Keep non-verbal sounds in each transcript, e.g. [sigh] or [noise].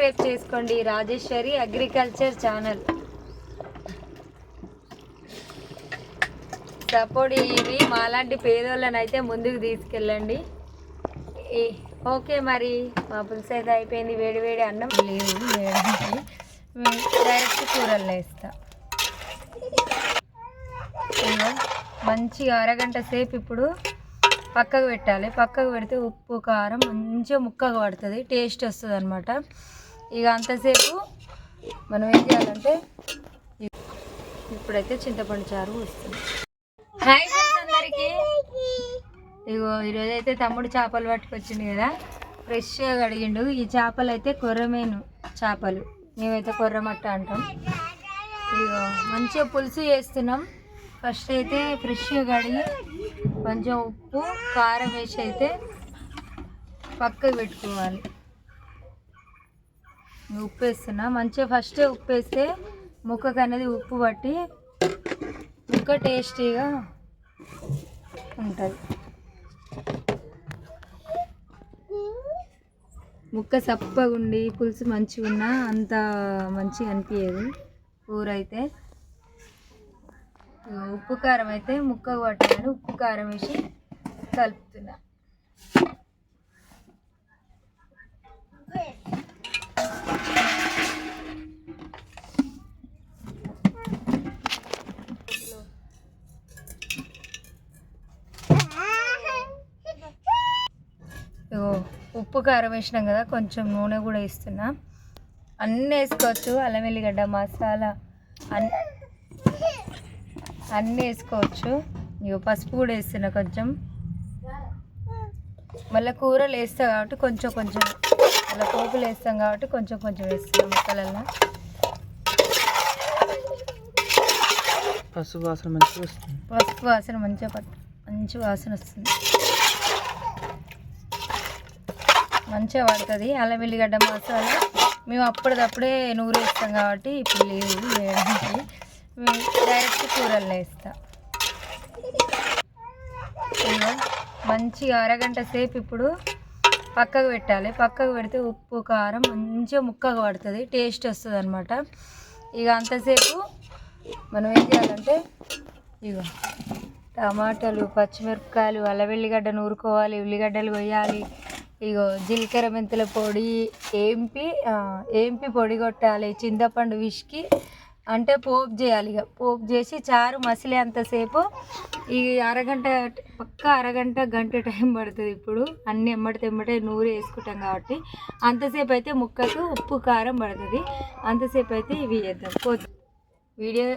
Subscribe చేసుకోండి Rajeshwari agriculture channel. Support ఇవి మాలాంటి పేదోళ్ళని అయితే ముందుకు తీసుకెళ్ళండి. ఓకే మరి మా పులుసు అయితే అయిపోయింది వేడి వేడి అన్నం. లేదు వేడి డైరెక్ట్ కూరల్లో వేస్తా. మంచిగా అరగంట సేపు ఇప్పుడు పక్కకు పెట్టాలి. పక్కకు పెడితే ఉప్పు కారం మంచిగా ముక్కగా పడుతుంది టేస్ట్ వస్తుంది అనమాట ఇక అంతసేపు మనం ఏం చేయాలంటే ఇప్పుడైతే చింతపండు చారు వస్తుంది. హాయ్ ఫ్రెండ్స్ అందరికీ. ఇగో ఈరోజు అయితే తమ్ముడు చేపలు పట్టుకొచ్చిండు కదా. ఫ్రెష్గా కడిగిండు. ఈ చేపలు అయితే కొర్రమేను చేపలు. మేమైతే కొర్రమట్ట అంటాం. ఇగో మంచిగా పులుసు చేస్తున్నాం. ఫస్ట్ అయితే ఫ్రెష్గా కడిగి కొంచెం ఉప్పు కారం వేసి అయితే పక్కకు పెట్టుకోవాలి. ఉప్పు వేస్తున్నా. మంచిగా ఫస్ట్ ఉప్పు వేస్తే ముక్కకు అనేది ఉప్పు పట్టి ముక్క టేస్టీగా ఉంటుంది. ముక్క సప్పగా ఉండి పులుసు మంచిగా ఉన్నా అంత మంచిగా అనిపించదు కూర అయితే ఉప్పు కారం అయితే ముక్క పట్టాను ఉప్పు కారం వేసి కలుపుతున్నా. ఇగో ఉప్పు కారం వేసినాం కదా కొంచెం నూనె కూడా వేస్తున్నా. అన్నీ వేసుకోవచ్చు అల్లం వెల్లిగడ్డ మసాలా అన్ని అన్నీ వేసుకోవచ్చు. ఇగో పసుపు కూడా వేస్తున్నా కొంచెం. మళ్ళీ కూరలు వేస్తా కాబట్టి కొంచెం కొంచెం మళ్ళీ పోపులు వేస్తాం కాబట్టి కొంచెం కొంచెం వేస్తున్నాం ముక్కలల్లో. పసుపు వాసన మంచిగా వస్తుంది. పసుపు వాసన మంచిగా పట్టు మంచి వాసన వస్తుంది. మంచిగా పడుతుంది. అల్లం వెల్లిగడ్డ మసాలా. మేము అప్పటిదప్పుడే నూరు వేస్తాం కాబట్టి ఇప్పుడు లేదు వేయడానికి మేము డైరెక్ట్ కూరల్లో వేస్తా. మంచిగా అరగంట సేపు ఇప్పుడు పక్కకు పెట్టాలి. పక్కకు పెడితే ఉప్పు కారం మంచిగా ముక్కగా పడుతుంది. టేస్ట్ వస్తుంది అనమాట ఇక అంతసేపు మనం ఏం చేయాలంటే ఇగో టమాటాలు పచ్చిమిరపకాయలు అల్లవెల్లిగడ్డ నూరుకోవాలి. ఉల్లిగడ్డలు కొయ్యాలి. ఇగో జీలకర్ర మెంతుల పొడి ఏంపి ఏంపి పొడి కొట్టాలి చింతపండు విసికి అంటే పోపు చేయాలి ఇక పోపు చేసి చారు మసిలే అంతసేపు. ఈ అరగంట పక్క అరగంట గంట టైం పడుతుంది ఇప్పుడు. అన్నీ ఎమ్మటి తెమ్మటే నూరు వేసుకుంటాం కాబట్టి. అంతసేపు అయితే ముక్కకు ఉప్పు కారం పడుతుంది. అంతసేపు అయితే ఇవి చేద్దాం. వీడియో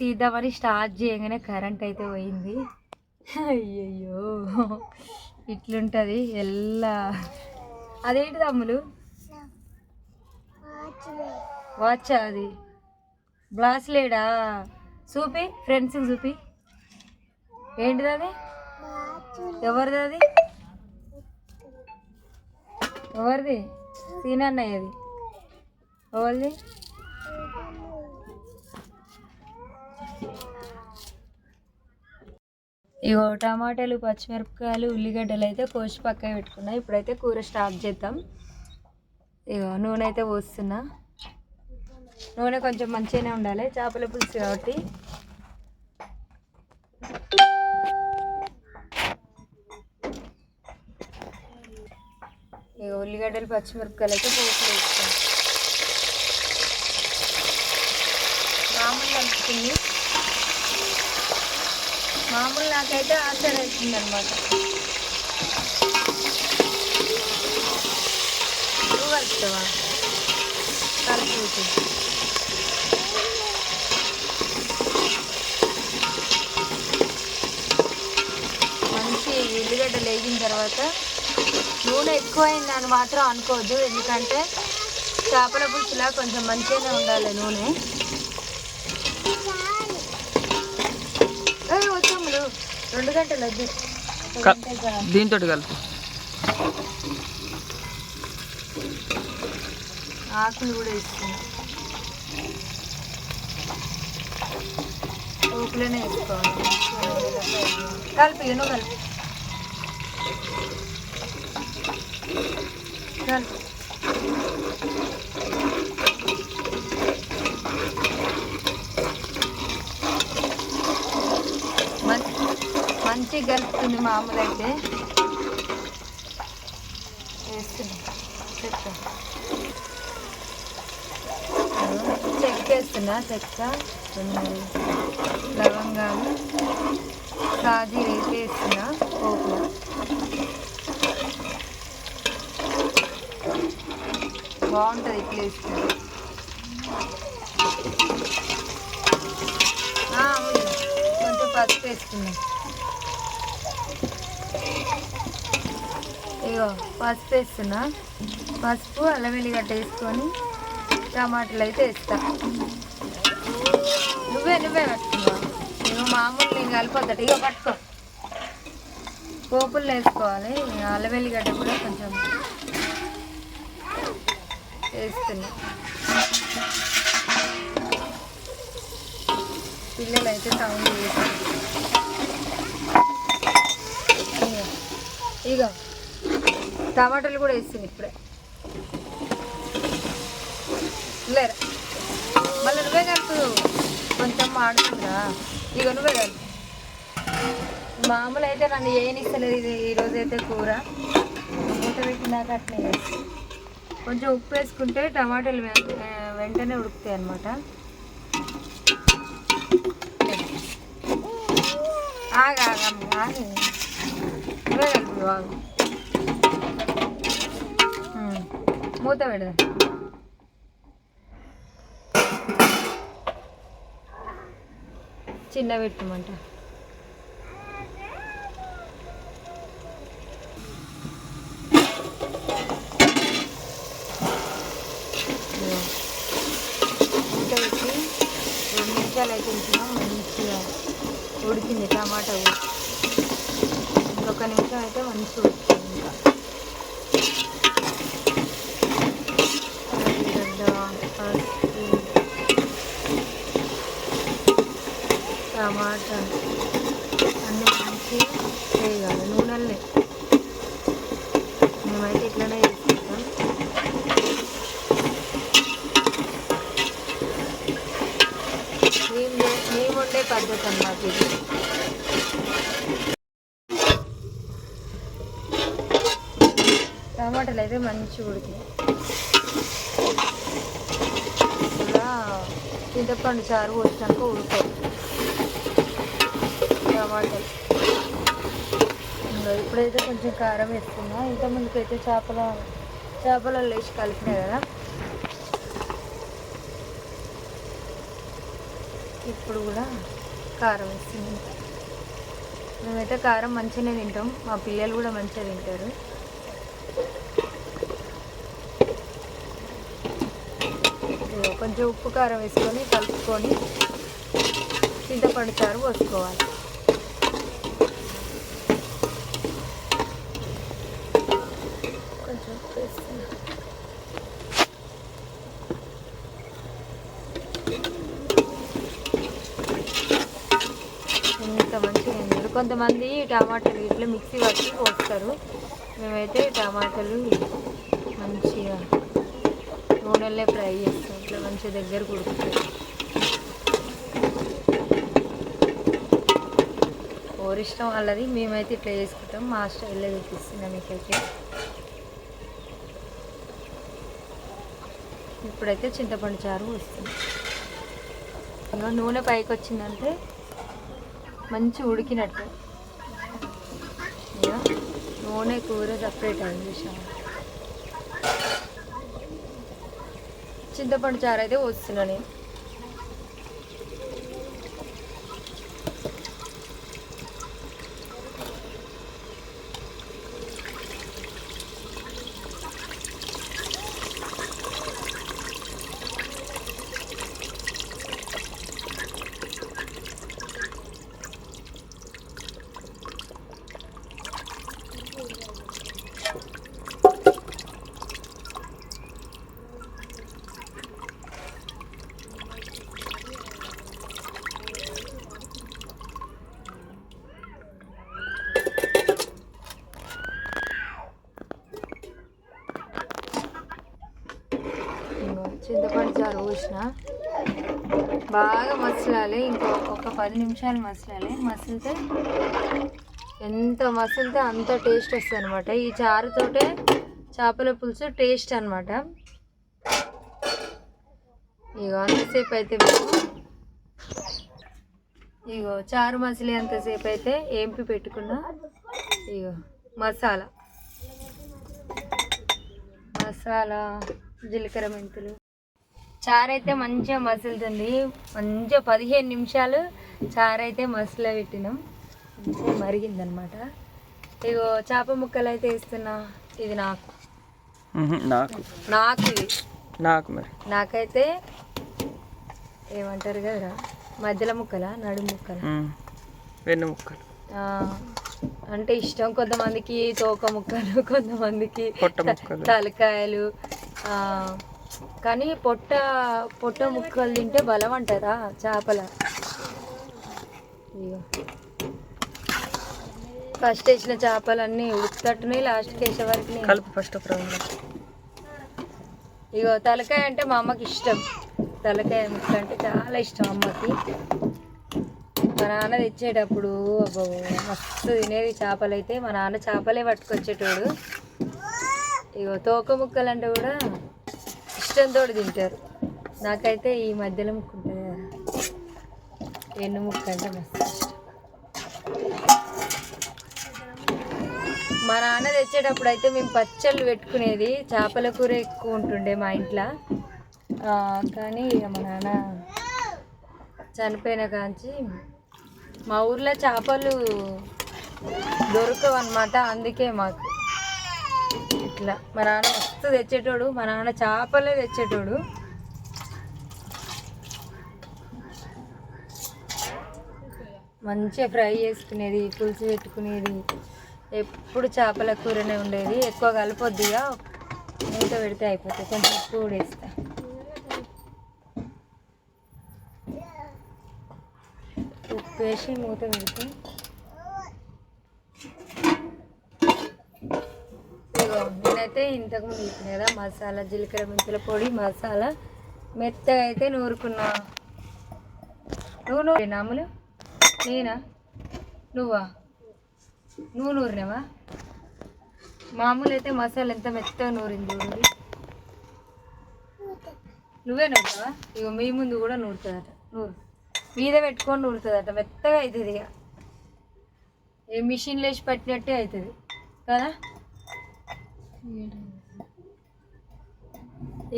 తీద్దామని స్టార్ట్ చేయగానే కరెంట్ అయితే పోయింది. [laughs] అయ్యయ్యో. ఇట్లుంటుంది ఎల్లా. అదేంటి తమ్ములు? వాచ్ అది? బ్లాస్లేడా చూపి ఫ్రెండ్స్కి చూపి. ఏంటిది అది? ఎవరిది అది? ఎవరిది? సీనన్నయ్యది. ఎవరిది? ఇగో టమాటాలు పచ్చిమిరపకాయలు ఉల్లిగడ్డలు అయితే కోసి పక్క పెట్టుకున్నా. ఇప్పుడైతే కూర స్టార్ట్ చేద్దాం. ఇగో నూనె అయితే పోస్తున్నా. నూనె కొంచెం మంచిగానే ఉండాలి. చేపల పులుసు కాబట్టి. ఇక ఉల్లిగడ్డలు పచ్చిమిరపకాయలు అయితే పోపులు వేస్తాం మామూలు అనుకుంటుంది మామూలు నాకైతే ఆన్సర్ అవుతుంది అనమాట నువ్వు కలుపుతావా కలుపు మంచి ఉల్లిగడ్డలు వేగిన తర్వాత నూనె ఎక్కువైందని మాత్రం అనుకోవద్దు. ఎందుకంటే చేపల పులుసులా కొంచెం మంచిగానే ఉండాలి నూనె ఏ, వచ్చాములు రెండు గంటలు వద్దు. దీంతో కలిపి. ఆకులు కూడా వేసుకున్నాం. పోపులోనే వేసుకోవాలి. కలిపి ఎన్నో కలిపి. కలిపి. కలుపుతుంది మామూలు అయితే వేస్తుంది చెక్క చెక్క వేస్తున్నా చెక్క లవంగాలు సాజీ అయితే వేస్తున్నా పోపులో. బాగుంటుంది ఇట్లా వేస్తుంది కొంచెం పసుపు వేసుకున్నాం. ఇగో పసుపు వేస్తున్నా. పసుపు అల్లం వెల్లిగడ్డ వేసుకొని టమాటాలు అయితే వేస్తా. నువ్వే నువ్వే పెట్టుకున్నావు ఇగో మామూలు నేను కలిపోతాడు ఇగో పట్టుకో. పోపులు వేసుకోవాలి. అల్లం వెల్లిగడ్డ కూడా కొంచెం వేస్తున్నా. పిల్లలు అయితే సౌండ్ చేస్తారు ఇగో. టమాటాలు కూడా వేస్తుంది ఇప్పుడే. లేరా మళ్ళీ నువ్వే కలుపు. కొంచెం ఆడుతుందా? ఇక నువ్వే కలుపు. మామూలు అయితే నన్ను ఏనిస్తలేదు ఇది ఈరోజు అయితే కూర. మూత పెట్టినాక అట్నే కొంచెం ఉప్పు వేసుకుంటే టమాటాలు వెంటనే ఉడుకుతాయి అనమాట ఆగా ఆగి నువ్వే కలుపు ఆగు. మూత పెడదాం చిన్న పెట్టమంట పెట్టి రెండు నిమిషాలు అయితే ఉంచినాం మంచిగా ఉడికింది టమాటా ఒక నిమిషం అయితే మంచిగా ఉడుకుతుంది ఇంకా ఉల్లిగడ్డ, పసుపు, టమాటా అన్నీ మంచిగా వేయాలి నూనెలనే. మేమైతే ఇట్లనే చేసుకుంటాం. మేము చే- మేము వండే పద్ధతి అన్నమాట ఇది. టమాటాలు అయితే మంచిగా ఉడికినాయి. ఇలా చింతపండు చారు పోసినాక ఉడకాయి టమాటాలు. ఇంకా ఇప్పుడైతే కొంచెం కారం వేస్తున్నా ఇంత ముందుకైతే చేపల చేపలలో వేసి కలిపినాయి కదా. ఇప్పుడు కూడా కారం వేస్తుంది మేమైతే కారం మంచిగానే తింటాం. మా పిల్లలు కూడా మంచిగా తింటారు. కొంచెం ఉప్పు కారం వేసుకొని కలుపుకొని సిద్ధపడతారు పోసుకోవాలి కొంచెం ఉప్పు వేస్తున్నా. ఇంత మంచిగా ఉంది కొంతమంది టమాటాలు ఇట్లా మిక్సీ పట్టి పోస్తారు. మేమైతే టమాటాలు మంచిగా నూనెలే ఫ్రై చేస్తాం. ఇట్లా మంచిగా దగ్గర కుడుకుతాం. ఇష్టం వాళ్ళది మేమైతే ఇట్లా చేసుకుంటాం. మా స్టైల్లో చూపిస్తున్నాం మీకైతే. ఇప్పుడైతే చింతపండు చారు వస్తుంది ఇంకా నూనె పైకి వచ్చిందంటే మంచి ఉడికినట్టు. నూనె కూర సపరేట్ అయింది చూసాను చింతపండు చారు అయితే వస్తున్నా నేను ఇంకో చింతపండు చారు పోసిన బాగా మసలాలి ఇంకో ఒక పది నిమిషాలు మసలాలి. మసిలితే ఎంత మసిలితే అంత టేస్ట్ వస్తుంది అనమాట ఈ చారుతోటే చేపల పులుసు టేస్ట్ అనమాట ఇగో అంతసేపు అయితే మేము ఇగో చారు మసిలి అంతసేపు అయితే ఏంపి పెట్టుకున్నా. ఇగో మసాలా. మసాలా జీలకర్ర మెంతులు. చారు అయితే మంచిగా మసులుతుంది. మంచిగా పదిహేను నిమిషాలు చారు అయితే మసల పెట్టినాం. మంచిగా మరిగిందనమాట ఇగో చేప ముక్కలు అయితే వేస్తున్నా. ఇది నాకు. నాకు. నాకు నాకు మరి. నాకైతే ఏమంటారు కదరా? మధ్యలో ముక్కల? నడు ముక్కల. వెన్న ముక్కలు. అంటే ఇష్టం కొంతమందికి తోక ముక్కలు కొంతమందికి తలకాయలు కానీ పొట్ట పొట్ట ముక్కలు తింటే బలం అంటారా చేపల? ఇగో. ఫస్ట్ వేసిన చేపలన్నీ ఉడుకుతట్టున్నాయి లాస్ట్కి వేసే వరకు కలుపు ఫస్ట్ ఒక ఇగో తలకాయ అంటే మా అమ్మకి ఇష్టం. తలకాయ ముక్క అంటే చాలా ఇష్టం అమ్మకి. మా నాన్న తెచ్చేటప్పుడు అబ్బో మస్తు తినేది చేపలు అయితే మా నాన్న చేపలే పట్టుకొచ్చేటోడు. ఇగో తోక ముక్కలు అంటే కూడా ఇష్టంతో తింటారు. నాకైతే ఈ మధ్యలో ముక్కు ఉంటుంది కదా ఎన్ను ముక్క అంటే మస్తు ఇష్టం. మా నాన్న తెచ్చేటప్పుడు అయితే మేము పచ్చళ్ళు పెట్టుకునేది చేపల కూర ఎక్కువ ఉంటుండే మా ఇంట్లో. కానీ మా నాన్న చనిపోయిన కాంచి మా ఊర్లో చేపలు దొరకవు అనమాట అందుకే మాకు ఇట్లా. మా నాన్న మస్తు తెచ్చేటోడు మా నాన్న చేపలే తెచ్చేటోడు. మంచిగా ఫ్రై చేసుకునేది పులుసు పెట్టుకునేది. ఎప్పుడు చేపల కూరనే ఉండేది ఎక్కువ కలపొద్దిగా. మూత పెడితే అయిపోతుంది కొంచెం ఉప్పు కూడా వేస్తా. ఉప్పు వేసి మూత పెడితే. అయితే ఇంతకు ఇంతకుముందు కదా మసాలా జీలకర్ర మెంతుల పొడి మసాలా. మెత్తగా అయితే నూరుకున్నా. నువ్వు నాములు నేనా? నువ్వా? నువ్వు నూరినావా? మామూలు అయితే మసాలా ఎంత మెత్తగా నూరింది ఊరి నువ్వే నూరుతావా? ఇగో మీ ముందు కూడా నూరుతుందట. నూరు. మీద పెట్టుకొని నూరుతుందట. మెత్తగా అవుతుంది ఇక ఏ మిషన్ లేచి పట్టినట్టే అవుతుంది కదా?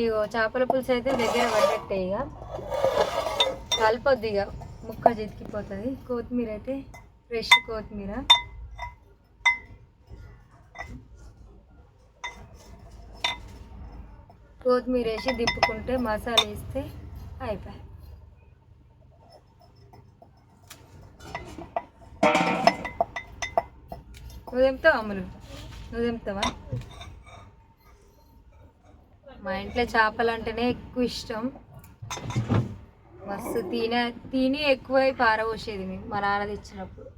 ఇగో చేపల పులుసు అయితే దగ్గర పడ్డట్టే ఇక కలపొద్దు ఇక ముక్క చితికిపోతుంది. కొత్తిమీర అయితే ఫ్రెష్ కొత్తిమీర. కొత్తిమీర వేసి దిప్పుకుంటే మసాలా వేస్తే అయిపోయి. నువ్వు తెంపుతావా అమ్ములు నువ్వు తెంపుతావా మా ఇంట్లో చేపలు అంటేనే ఎక్కువ ఇష్టం. మస్తు తినే తిని ఎక్కువై పారబోసేది మేము మా నాన్న తెచ్చినప్పుడు.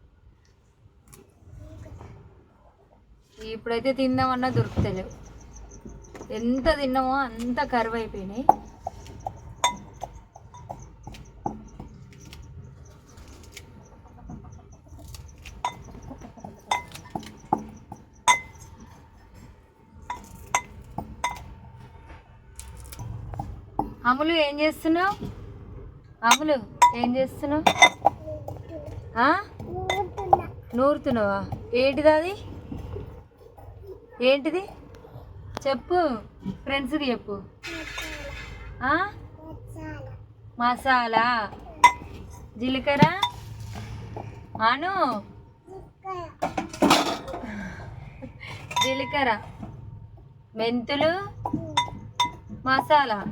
ఇప్పుడైతే తిందామన్నా దొరుకుతలేవు. ఎంత తిన్నామో అంత కరువు అయిపోయినాయి అమలు ఏం చేస్తున్నావు? అములు ఏం చేస్తున్నావు? నూరుతున్నావా? ఏంటిది అది? ఏంటిది? చెప్పు. ఫ్రెండ్స్కి చెప్పు. మసాలా. జీలకర్ర. అను. జీలకర్ర. మెంతులు. మసాలా.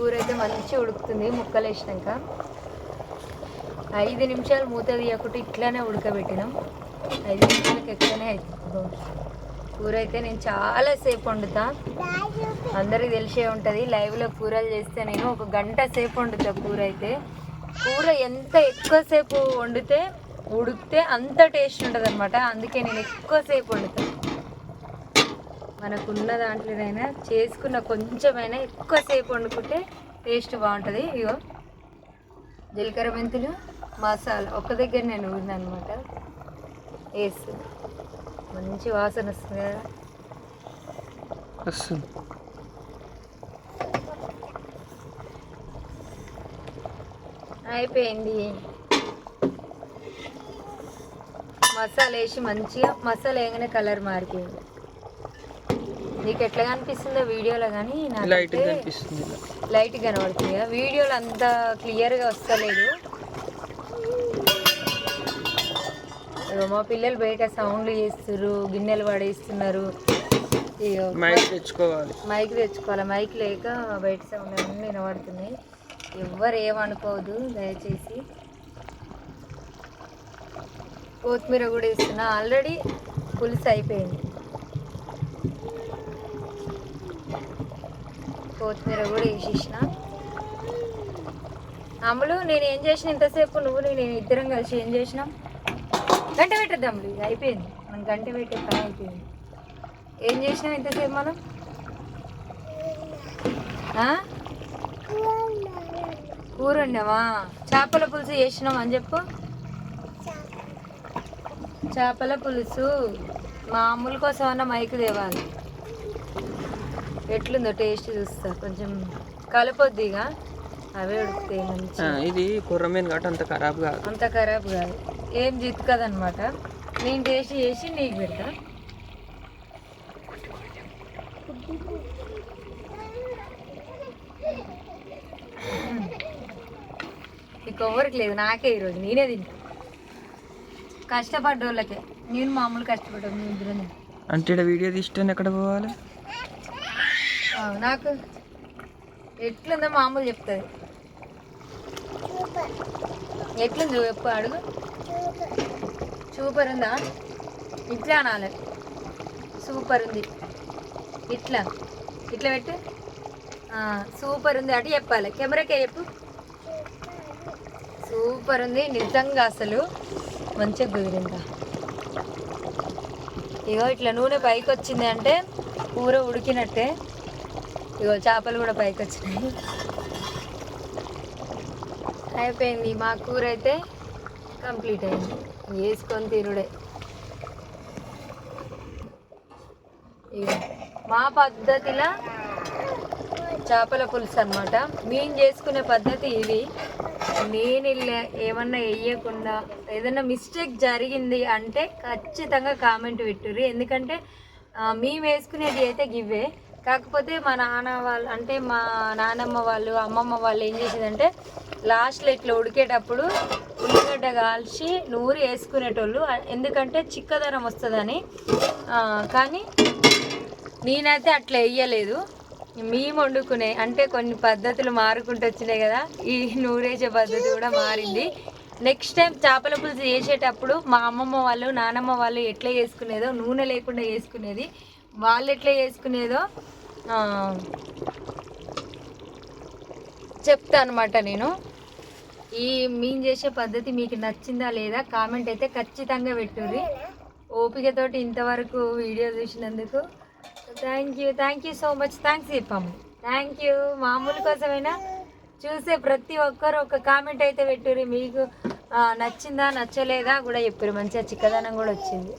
కూర అయితే మంచిగా ఉడుకుతుంది ముక్కలు వేసినాక ఐదు నిమిషాలు మూత తీయకుండా ఇట్లానే ఉడకబెట్టినాం. ఐదు నిమిషాలకు ఎక్కువనే అవుతుంది కూర అయితే నేను చాలా సేపు వండుతా. అందరికి తెలిసే ఉంటుంది లైవ్లో కూరలు చేస్తే నేను ఒక గంట సేపు వండుతా కూర అయితే కూర ఎంత ఎక్కువసేపు వండితే ఉడికితే అంత టేస్ట్ ఉంటుంది అనమాట అందుకే నేను ఎక్కువసేపు వండుతాను మనకున్న దాంట్లోనైనా చేసుకున్న కొంచెమైనా ఎక్కువసేపు వండుకుంటే టేస్ట్ బాగుంటుంది. ఇగో జీలకర్ర మెంతులు మసాలా ఒక దగ్గర నేను ఊరిన అనమాట వేసి మంచి వాసన వస్తుంది కదా. వస్తుంది. అయిపోయింది. మసాలా వేసి మంచిగా మసాలా వేయగానే కలర్ మారిపోయింది. నీకు ఎట్లా కనిపిస్తుందో వీడియోలో కానీ లైట్ కనిపిస్తుంది. లైట్ కనబడుతుంది. వీడియోలో అంత క్లియర్గా వస్తలేదు. మా పిల్లలు బయట సౌండ్లు చేస్తున్నారు గిన్నెలు పడేస్తున్నారు. మైక్ తెచ్చుకోవాలి. మైక్ తెచ్చుకోవాలి. మైక్ లేక బయట సౌండ్ అన్నీ వినబడుతున్నాయి. ఎవ్వరు ఏమనుకోవద్దు దయచేసి. కొత్తిమీర కూడా వేస్తున్నా. ఆల్రెడీ పులుసు అయిపోయింది. కొత్తిమీర కూడా వేసేసిన. అమ్ములు నేను ఏం చేసిన ఇంతసేపు? నువ్వు నేను ఇద్దరం కలిసి ఏం చేసినాం? గంట పెట్టద్దాం ఇది అయిపోయింది. మనం గంట పెట్టే పని అయిపోయింది. ఏం చేసినాం ఇంతసేపు మనం? కూర వండామా చేపల పులుసు చేసినాం అని చెప్పు. చేపల పులుసు మా అమ్ములు కోసం అన్న మైకు తేవాలి. ఎట్లుందో టేస్ట్ చూస్తా. కొంచెం కలపొద్దిగా అవే ఉడుకుతాయి మంచి ఇది కుర్రమీన కాబట్టి అంత ఖరాబ్ కాదు. అంత ఖరాబ్ కాదు. ఏం జిత్తు కదనమాట నేను టేస్ట్ చేసి నీకు పెడతా. నీకు ఎవరికి లేదు నాకే ఈరోజు. నేనే తింటా. కష్టపడ్డోళ్ళకే. నేను మామూలు కష్టపడ్డా మీ ఇద్దరు అంటే వీడియో తీస్తే ఎక్కడ పోవాలి? నాకు ఎట్లుందో మామూలు చెప్తుంది ఎట్లుంది చెప్పు అడుగు. సూపర్ ఉందా? ఇట్లా అనాలి. సూపర్ ఉంది. ఇట్లా. ఇట్లా పెట్టు. సూపర్ ఉంది అటు చెప్పాలి. కెమెరాకే చెప్పు? సూపర్ ఉంది. నిజంగా అసలు మంచిగా కుదిరిందా? ఇగో ఇట్లా నూనె పైకి వచ్చింది అంటే కూర ఉడికినట్టే. ఇగో చేపలు కూడా పైకి వచ్చినాయి అయిపోయింది. మా కూర అయితే కంప్లీట్ అయింది. వేసుకొని తిరుడే ఇగో మా పద్ధతిలో చేపల పులుసు అనమాట మేము చేసుకునే పద్ధతి ఇది. నేను ఇలా ఏమన్నా వేయకుండా ఏదైనా మిస్టేక్ జరిగింది అంటే ఖచ్చితంగా కామెంట్ పెట్టుర్రి. ఎందుకంటే మేము వేసుకునేది అయితే గివ్వే. కాకపోతే మా నాన్న వాళ్ళు అంటే మా నానమ్మ వాళ్ళు అమ్మమ్మ వాళ్ళు ఏం చేసేదంటే లాస్ట్లో ఇట్లా ఉడికేటప్పుడు ఉల్లిగడ్డ కాల్చి నూరి వేసుకునేటోళ్ళు. ఎందుకంటే చిక్కదనం వస్తుందని. కానీ నేనైతే అట్లా వేయలేదు. మేము వండుకునే అంటే కొన్ని పద్ధతులు మారుకుంటూ వచ్చినాయి కదా ఈ నూరేసే పద్ధతి కూడా మారింది. నెక్స్ట్ టైం చేపల పులుసు చేసేటప్పుడు మా అమ్మమ్మ వాళ్ళు నానమ్మ వాళ్ళు ఎట్లా చేసుకునేదో నూనె లేకుండా చేసుకునేది వాళ్ళు ఎట్లా చేసుకునేదో చెప్తా అనమాట నేను. ఈ మేము చేసే పద్ధతి మీకు నచ్చిందా లేదా కామెంట్ అయితే ఖచ్చితంగా పెట్టుర్రి. ఓపికతోటి ఇంతవరకు వీడియో చూసినందుకు thank you thank you so much. Thanks చెప్పాము. Thank you. మామూలు కోసమైనా చూసే ప్రతి ఒక్కరు ఒక కామెంట్ అయితే పెట్టుర్రి. మీకు నచ్చిందా నచ్చలేదా కూడా చెప్పారు మంచిగా చిక్కదనం కూడా వచ్చింది.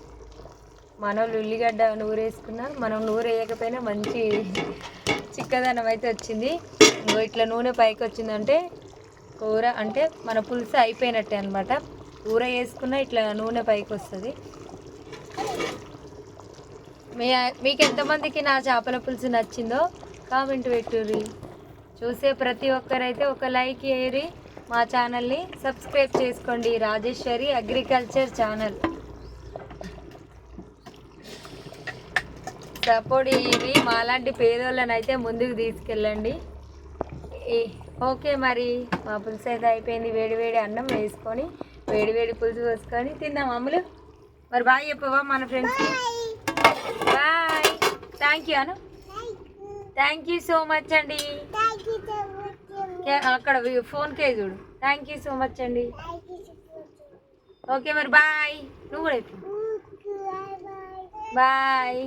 మనోళ్ళు ఉల్లిగడ్డ నూరేసుకున్నారు మనం నూరు వేయకపోయినా మంచి చిక్కదనం అయితే వచ్చింది. ఇట్లా నూనె పైకి వచ్చిందంటే కూర అంటే మన పులుసు అయిపోయినట్టే అనమాట కూర వేసుకున్న ఇట్లా నూనె పైకి వస్తుంది మీ మీకు ఎంతమందికి నా చేపల పులుసు నచ్చిందో కామెంట్ పెట్టుర్రి. చూసే ప్రతి ఒక్కరైతే ఒక లైక్ వేయరి మా ఛానల్ని సబ్స్క్రైబ్ చేసుకోండి. Rajeshwari agriculture channel. సపోర్ట్ ఇవి మాలాంటి పేదోళ్ళని అయితే ముందుకు తీసుకెళ్ళండి. ఓకే మరి మా పులుసు అయితే అయిపోయింది. వేడి వేడి అన్నం వేసుకొని వేడి వేడి పులుసు పోసుకొని తిందాం అమ్ములు. మరి బాయ్ చెప్పవా మన ఫ్రెండ్స్కి bye. Thank you Anu. Thank you so much అండి. అక్కడ ఫోన్ కే చూడు. థ్యాంక్ యూ సో మచ్ అండి. ఓకే మరి బాయ్. నువ్వు కూడా బాయ్